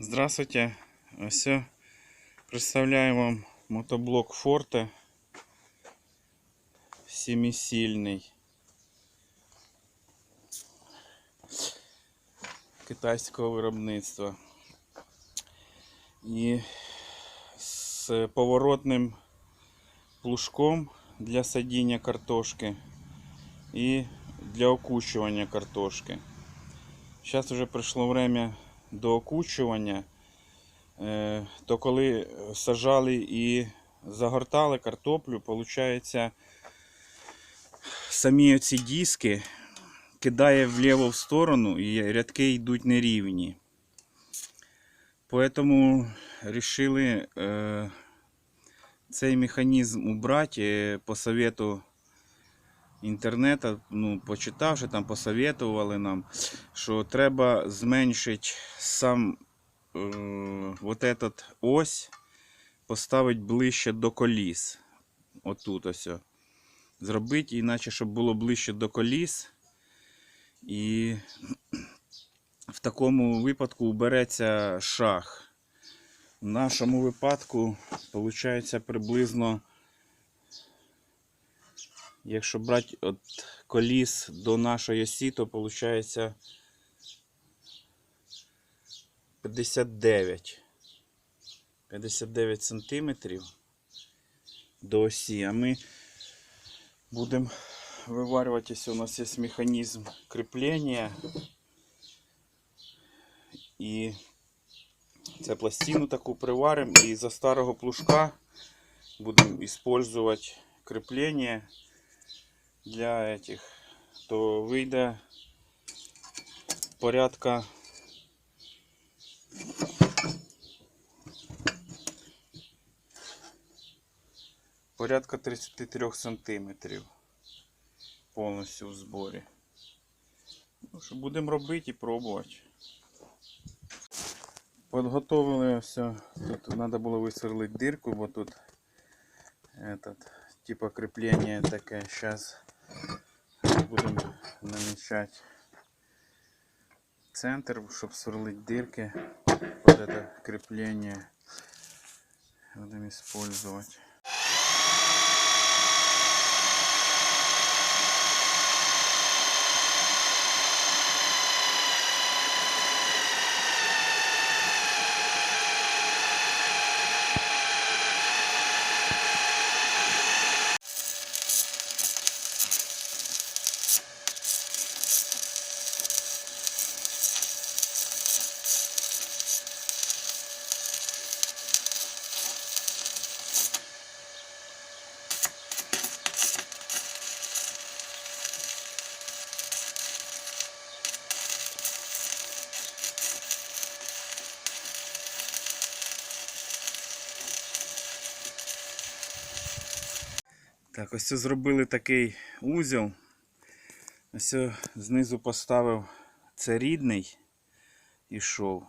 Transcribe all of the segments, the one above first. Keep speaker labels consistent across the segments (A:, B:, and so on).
A: Здравствуйте. Ось представляю вам мотоблок Forte семисильний. Китайського виробництва. І з поворотним плужком для садіння картошки і для окучування картошки. Зараз вже прийшло время до окучування. Е, То коли сажали і загортали картоплю, виходить, самі оці диски кидає вліво в сторону і рядки йдуть нерівні. Поэтому решили е, цей механізм убрати е, по совету інтернету, ну, почитавши, там посоветували нам, що треба зменшити сам е, вот этот ось, поставити ближче до коліс. Отут ось. Зробити, іначе, щоб було ближче до коліс. І в такому випадку убереться шаг. В нашому випадку виходить приблизно, якщо брати від коліс до нашої осі, то виходить 59. 59 сантиметрів до осі. А ми будемо виварювати, якщо у нас є механізм кріплення. І це пластину таку приваримо і за старого плужка будемо використовувати кріплення для этих, то вийде порядка порядка 33 сантиметрів повністю в зборі. Ну, що будемо робити і пробувати. Подготовили все. Тут треба було висверлити дирку, бо тут этот, типа крепление таке. Сейчас будемо намічати центр, щоб сверлити дирки Вот это крепление. будем использовать. Так, ось зробили такий узел. Ось знизу поставив це рідний ішов.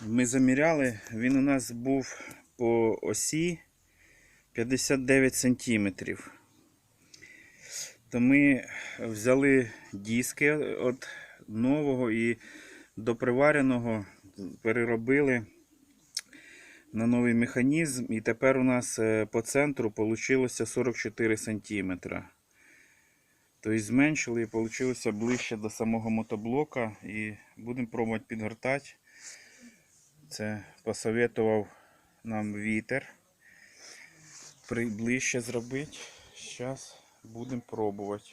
A: Ми заміряли, він у нас був по осі 59 сантиметрів. То ми взяли диски від нового і до привареного переробили на новий механізм. І тепер у нас е, по центру вийшло 44 см. Тобто зменшили і вийшло ближче до самого мотоблока. І будемо пробувати підгортати. Це посоветував нам вітер. При- Ближче зробити. Зараз будемо пробувати.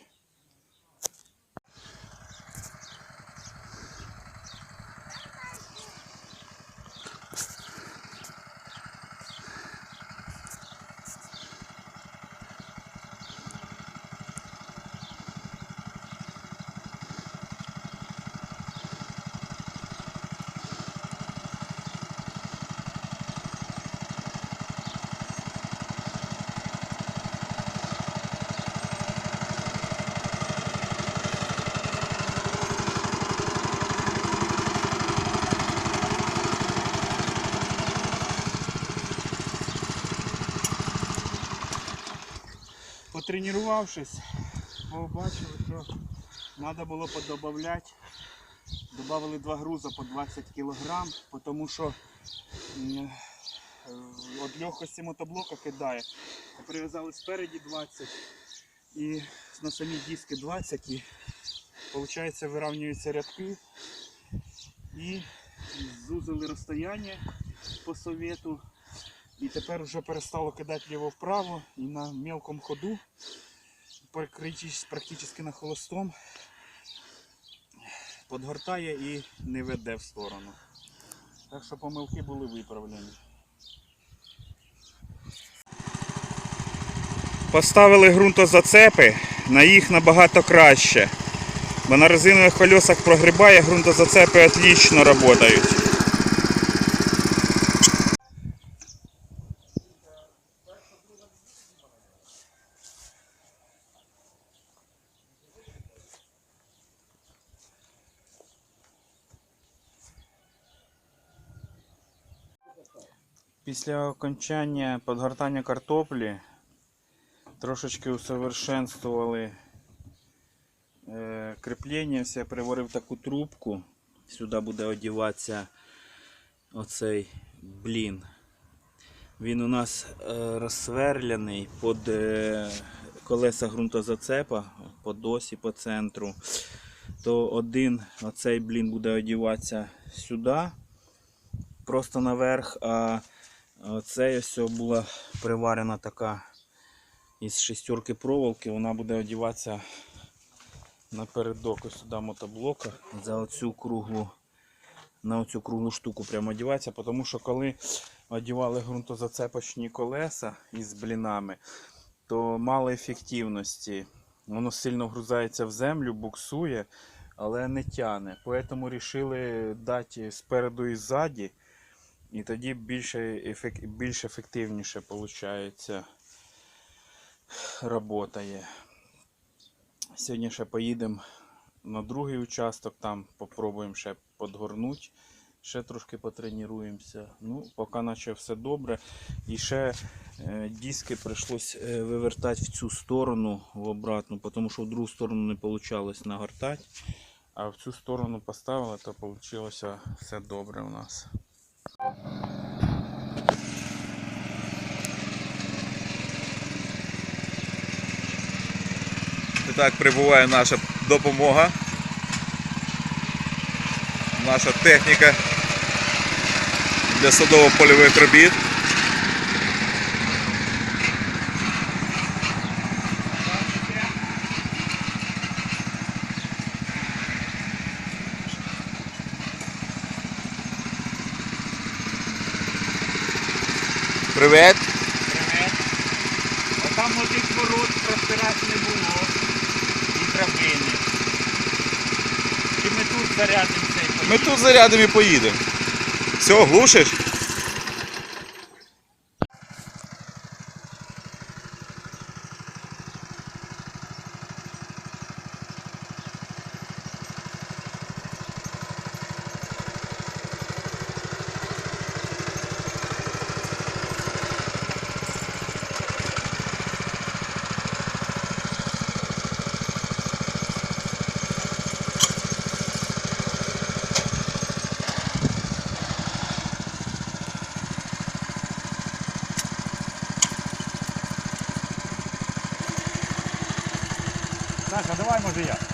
A: Потренувавшись, побачили, що треба було подобавляти Добавили два груза по 20 кг, тому що м, е, легкості мотоблока кидає. Прив'язали спереді 20 і на самі диски 20 і виходить вирівнюються рядки і зузили розстояння по совету. І тепер вже перестало кидати ліво-вправо і на мелкому ходу, практично на холостом, подгортає і не веде в сторону. Так що помилки були виправлені. Поставили ґрунтозацепи, на їх набагато краще. Бо на резинових колесах прогрібає, ґрунтозацепи отлично працюють. Після окончання підгортання картоплі трошечки усовершенствували е, кріплення. Я приварив таку трубку. Сюди буде одіватися оцей блін. Він у нас е, розсверляний під е, колеса ґрунтозацепа, по досі, по центру. То один оцей блін буде одіватися сюди, просто наверх, а оцей ось була приварена така із шестерки проволоки, вона буде одіватися напередок ось сюди мотоблока за оцю круглу, на оцю круглу штуку прямо одіватися, тому що коли одівали ґрунтозацепочні колеса із блінами, то мало ефективності. Воно сильно вгрузається в землю, буксує, але не тяне. Тому вирішили дати спереду і ззаді. І тоді більше, ефек... більш ефективніше виходить роботає. Сьогодні ще поїдемо на другий участок, там попробуємо ще подгорнути, ще трошки потренуємося. Ну, поки наче все добре. І ще е, диски прийшлось е, вивертати в цю сторону, в обратну, тому що в другу сторону не вийшло нагортати. А в цю сторону поставили, то вийшло все добре у нас.
B: І так прибуває наша допомога. Наша техніка для садово-польових робіт. Привет!
A: Привет. А там отих ворот простирати не було. І драбини. Чи ми тут зарядимо цей
B: Ми тут зарядимо і поїдемо. Все, глушиш?
A: Саша, давай може я.